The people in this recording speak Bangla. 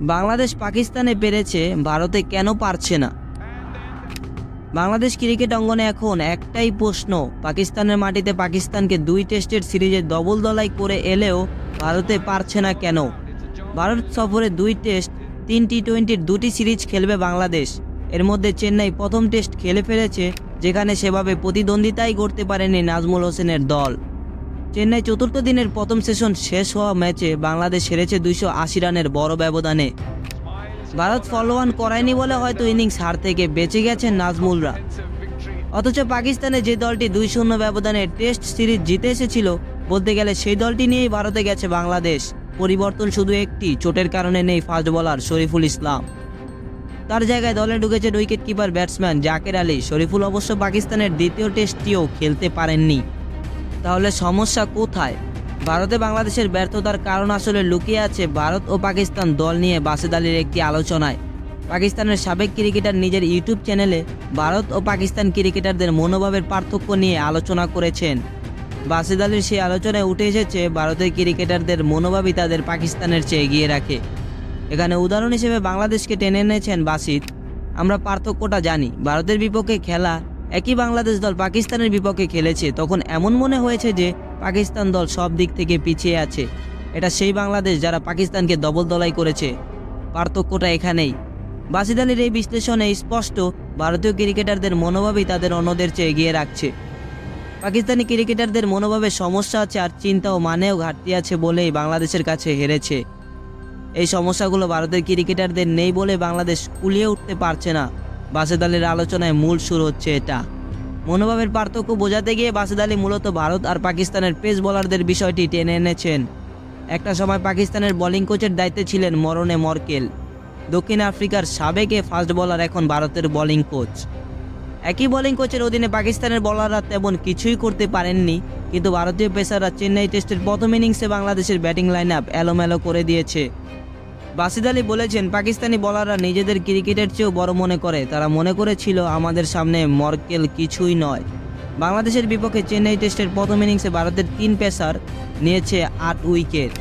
বাংলাদেশ পাকিস্তানে পেরেছে, ভারতে কেন পারছে না? বাংলাদেশ ক্রিকেট অঙ্গনে এখন একটাই প্রশ্ন, পাকিস্তানের মাটিতে পাকিস্তানকে দুই টেস্টের সিরিজে ডবল দলাই করে এলেও ভারতে পারছে না কেন? ভারত সফরে দুই টেস্ট, তিন টি টোয়েন্টির দুটি সিরিজ খেলবে বাংলাদেশ। এর মধ্যে চেন্নাই প্রথম টেস্ট খেলে ফেলেছে, যেখানে সেভাবে প্রতিদ্বন্দ্বিতাই করতে পারেনি নাজমুল হোসেনের দল। চেন্নাই চতুর্থ দিনের প্রথম সেশন শেষ হওয়া ম্যাচে বাংলাদেশ হেরেছে দুইশো আশি রানের বড় ব্যবধানে। ভারত ফলোয়ান করায়নি বলে হয়তো ইনিংস হার থেকে বেঁচে গেছেন নাজমুলরা। অথচ পাকিস্তানে যে দলটি দুই শূন্য ব্যবধানে টেস্ট সিরিজ জিতে এসেছিল, বলতে গেলে সেই দলটি নিয়েই ভারতে গেছে বাংলাদেশ। পরিবর্তন শুধু একটি, চোটের কারণে নেই ফাস্ট বোলার শরীফুল ইসলাম। তার জায়গায় দলে ঢুকেছেন wicket keeper batsman Zaker Ali. Shariful অবশ্য পাকিস্তানের দ্বিতীয় টেস্টটিও খেলতে পারেননি। তাহলে সমস্যা কোথায়? ভারতে বাংলাদেশের ব্যর্থতার কারণ আসলে লুকিয়ে আছে ভারত ও পাকিস্তান দল নিয়ে বাসেদ আলীর একটি আলোচনায়। পাকিস্তানের সাবেক ক্রিকেটার নিজের ইউটিউব চ্যানেলে ভারত ও পাকিস্তান ক্রিকেটারদের মনোভাবের পার্থক্য নিয়ে আলোচনা করেছেন। বাসেদ আলীর সেই আলোচনায় উঠে এসেছে, ভারতের ক্রিকেটারদের মনোভাবই তাদের পাকিস্তানের চেয়ে এগিয়ে রাখে। এখানে উদাহরণ হিসেবে বাংলাদেশকে টেনে এনেছেন বাসিদ। আমরা পার্থক্যটা জানি, ভারতের বিপক্ষে খেলা একই বাংলাদেশ দল পাকিস্তানের বিপক্ষে খেলেছে, তখন এমন মনে হয়েছে যে পাকিস্তান দল সব দিক থেকে পিছিয়ে আছে। এটা সেই বাংলাদেশ যারা পাকিস্তানকে দবল দলাই করেছে। পার্থক্যটা এখানেই। বাসিদ আলীর এই বিশ্লেষণে স্পষ্ট, ভারতীয় ক্রিকেটারদের মনোভাবই তাদের অন্যদের চেয়ে এগিয়ে রাখছে। পাকিস্তানি ক্রিকেটারদের মনোভাবে সমস্যা আছে আর চিন্তা ও মানেও ঘাটতি আছে বলেই বাংলাদেশের কাছে হেরেছে। এই সমস্যাগুলো ভারতের ক্রিকেটারদের নেই বলে বাংলাদেশ কুলিয়ে উঠতে পারছে না। বাসেদ আলীর আলোচনায় মূল সুর হচ্ছে এটা। মনোভাবের পার্থক্য বোঝাতে গিয়ে বাসেদ আলী মূলত ভারত আর পাকিস্তানের পেস বোলারদের বিষয়টি টেনে এনেছেন। একটা সময় পাকিস্তানের বোলিং কোচের দায়িত্বে ছিলেন মরণে মর্কেল। দক্ষিণ আফ্রিকার সাবেক ফাস্ট বোলার এখন ভারতের বোলিং কোচ। একই বোলিং কোচের অধীনে পাকিস্তানের বোলাররা তেমন কিছুই করতে পারেননি, কিন্তু ভারতীয় পেসাররা চেন্নাই টেস্টের প্রথম ইনিংসে বাংলাদেশের ব্যাটিং লাইন আপ এলোমেলো করে দিয়েছে। বাসিদ আলী বলেছেন, পাকিস্তানি বলাররা নিজেদের ক্রিকেটের চেয়েও বড় মনে করে। তারা মনে করেছিল আমাদের সামনে মর্কেল কিছুই নয়। বাংলাদেশের বিপক্ষে চেন্নাই টেস্টের প্রথম ইনিংসে ভারতের তিন পেসার নিয়েছে আট উইকেট।